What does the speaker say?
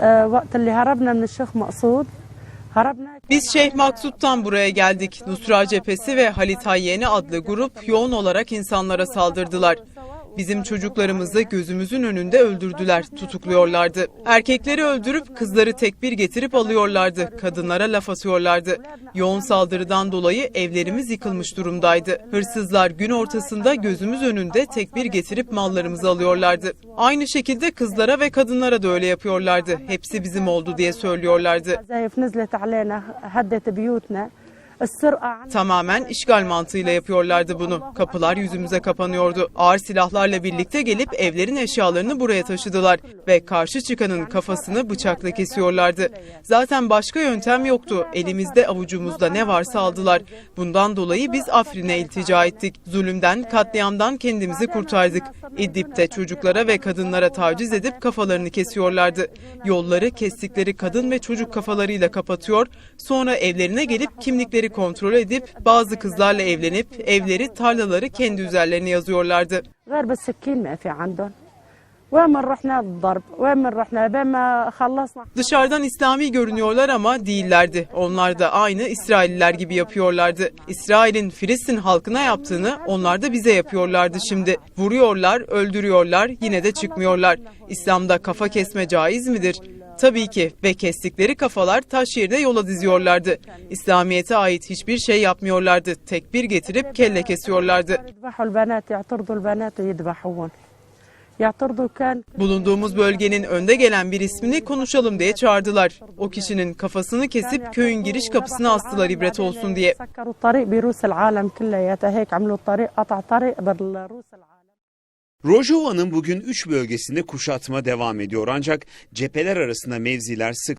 آه، وقت اللي هربنا من الشيخ مقصود هربنا Biz Şeyh Maksut'tan buraya geldik. Nusra Cephesi ve Halit Hayyeni adlı grup yoğun olarak insanlara saldırdılar. Bizim çocuklarımızı gözümüzün önünde öldürdüler, tutukluyorlardı. Erkekleri öldürüp kızları tekbir getirip alıyorlardı. Kadınlara laf atıyorlardı. Yoğun saldırıdan dolayı evlerimiz yıkılmış durumdaydı. Hırsızlar gün ortasında gözümüz önünde tekbir getirip mallarımızı alıyorlardı. Aynı şekilde kızlara ve kadınlara da öyle yapıyorlardı. Hepsi bizim oldu diye söylüyorlardı. Tamamen işgal mantığıyla yapıyorlardı bunu. Kapılar yüzümüze kapanıyordu. Ağır silahlarla birlikte gelip evlerin eşyalarını buraya taşıdılar ve karşı çıkanın kafasını bıçakla kesiyorlardı. Zaten başka yöntem yoktu. Elimizde avucumuzda ne varsa aldılar. Bundan dolayı biz Afrin'e iltica ettik. Zulümden, katliamdan kendimizi kurtardık. İdlib'de çocuklara ve kadınlara taciz edip kafalarını kesiyorlardı. Yolları kestikleri kadın ve çocuk kafalarıyla kapatıyor, sonra evlerine gelip kimlikleri evleri kontrol edip bazı kızlarla evlenip evleri tarlaları kendi üzerlerine yazıyorlardı. Dışarıdan İslami görünüyorlar ama değillerdi. Onlar da aynı İsrailler gibi yapıyorlardı. İsrail'in Filistin halkına yaptığını onlar da bize yapıyorlardı şimdi. Vuruyorlar, öldürüyorlar, yine de çıkmıyorlar. İslam'da kafa kesme caiz midir? Tabii ki ve kestikleri kafalar taş yerine yola diziyorlardı. İslamiyet'e ait hiçbir şey yapmıyorlardı. Tekbir getirip kelle kesiyorlardı. Bulunduğumuz bölgenin önde gelen bir ismini konuşalım diye çağırdılar. O kişinin kafasını kesip köyün giriş kapısına astılar ibret olsun diye. Rojova'nın bugün 3 bölgesinde kuşatma devam ediyor. Ancak cepheler arasında mevziler sık